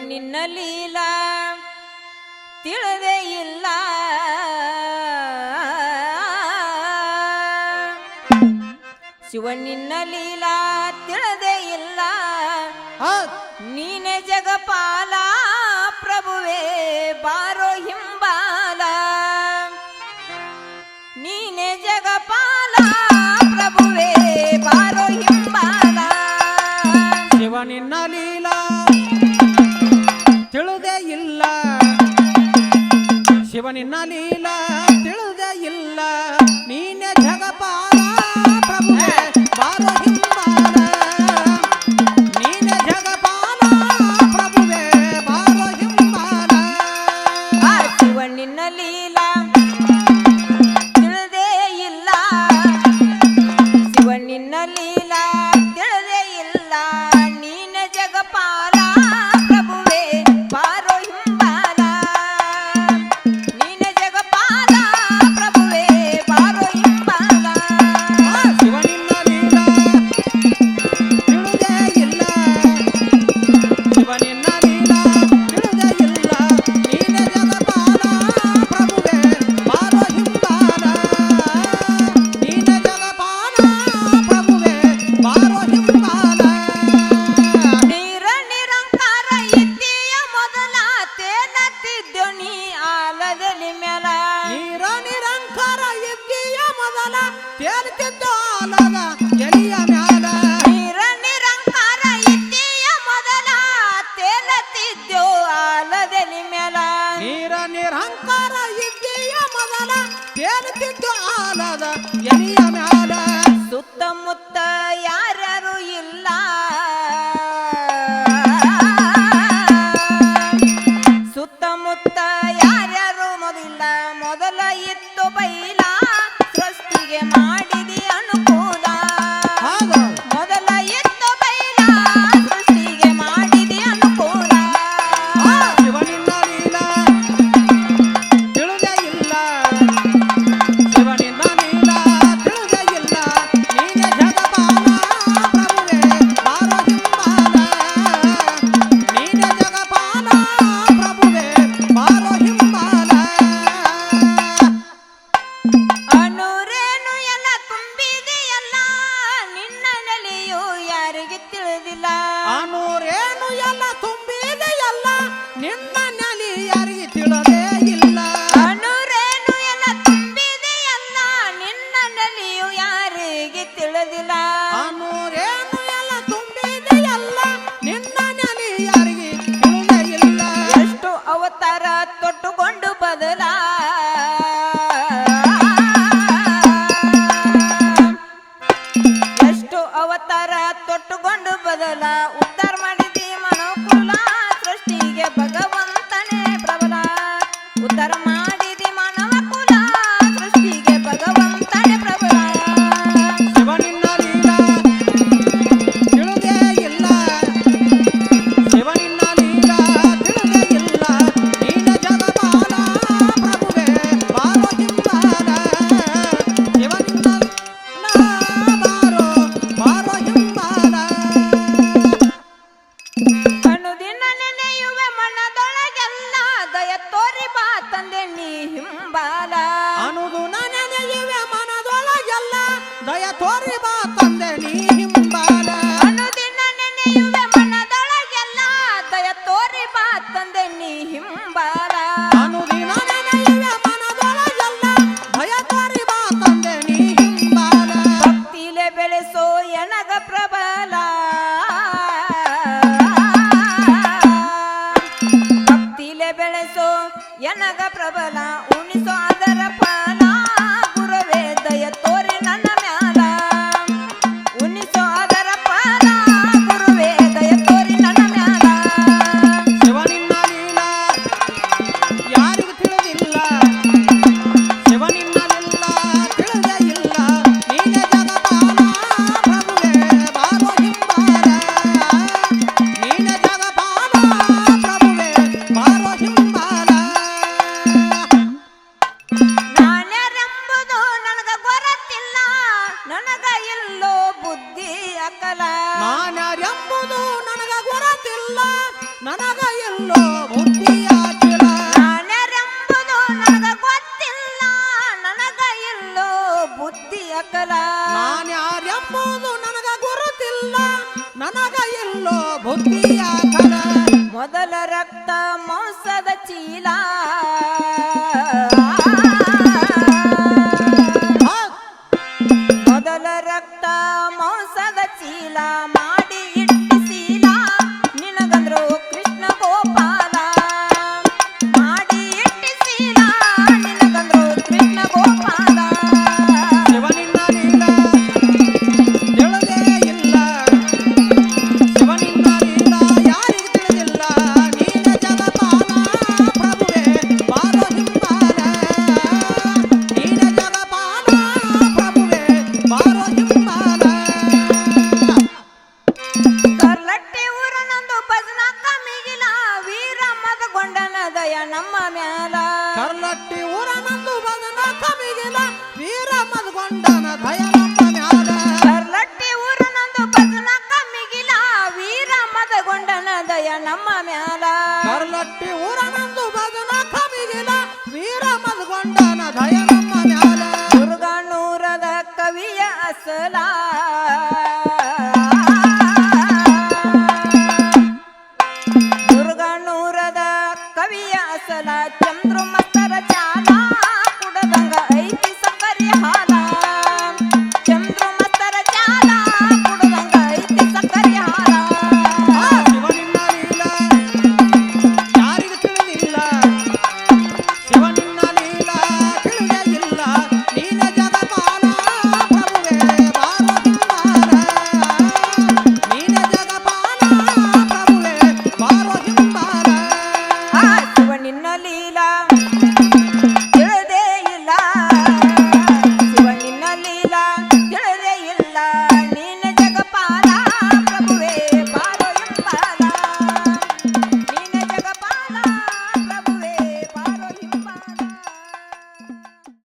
ನಿನ್ನ ಲೀಲಾ ತಿಳದೇ ಇಲ್ಲ. ಶಿವಣ್ಣಿನ ಲೀಲಾ ತಿಳದೇ ಇಲ್ಲ. ನೀನೆ ಜಗಪಾಲ ಪ್ರಭುವೇ ಬಾರೋ ಹಿಂಬಾಲ. ನೀನೆ ಜಗಪಾಲ ಪ್ರಭುವೇ ಬಾರೋ ಹಿಂಬಾಲ. ಶಿವನಿನ್ನ ಲೀಲಾ ತಿಳಿದೇ ಇಲ್ಲ. ಶಿವನಿನ್ನ ಲೀಲಾ ತಿಳಿದೇ ಇಲ್ಲ. ನೀನೆ ಕಾಣತ್ತಿದ್ದೋ ಅಲ್ಲದೆ ನಿಮ್ಮೆಲ. ನೀರ ನೀರ ಇದ್ದೀಯ ಮೊದಲ ಬೇರುತ್ತಿದ್ದು ಆಲದ. ಎಲ್ಲ ಸಹಾಯ ತೋರಿ ಬಾ ತಂದೆ ನೀ ಹಿಂಬಾಲ. ಅನುಗುಣ ನೆನೆಯುವೆ ಮನದೊಳಗೆಲ್ಲ. ದಯ ತೋರಿ ಎನಗ ಪ್ರಬಲ ಉಣಿಸೋ ಅದರ ಇಲ್ಲೋ ಬುದ್ಧಿಯ